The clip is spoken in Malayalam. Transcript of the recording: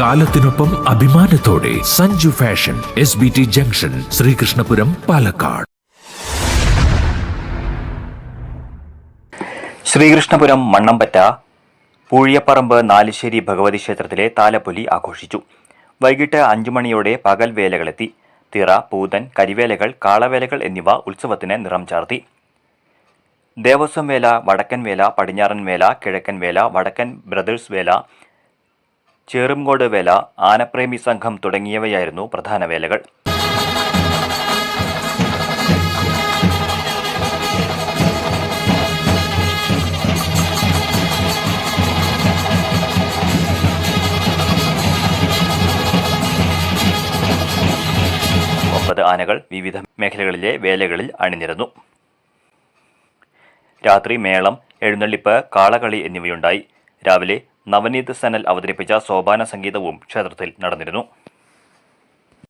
കാലത്തിനൊപ്പം അഭിമാനത്തോടെ Sanju fashion S B T junction Sreekrishnapuram Palakkad. Sreekrishnapuram Mannampatta Poozhiyapparambu Nalissery Bhagavathi ക്ഷേത്രത്തിലെ താലപ്പൊലി ആഘോഷിച്ചു. വൈകിട്ട് അഞ്ചു മണിയോടെ പകൽ വേലകളെത്തി. തിറ പൂതൻ കരിവേലകൾ കാളവേലകൾ എന്നിവ ഉത്സവത്തിന് നിറം ചാർത്തി. ദേവസ്വം വേല വടക്കൻ വേല പടിഞ്ഞാറൻ വേല കിഴക്കൻ വേല വടക്കൻ ബ്രദേഴ്സ് വേല ചേറുംകോട് വേല ആനപ്രേമി സംഘം തുടങ്ങിയവയായിരുന്നു പ്രധാന വേലകൾ. ഒമ്പത് ആനകൾ വിവിധ മേഖലകളിലെ വേലകളിൽ അണിനിരന്നു. രാത്രി മേളം എഴുന്നള്ളിപ്പ് കാളകളി എന്നിവയുണ്ടായി. രാവിലെ നവനീത് സനൽ അവതരിപ്പിച്ച സോപാന സംഗീതവും ക്ഷേത്രത്തിൽ നടന്നിരുന്നു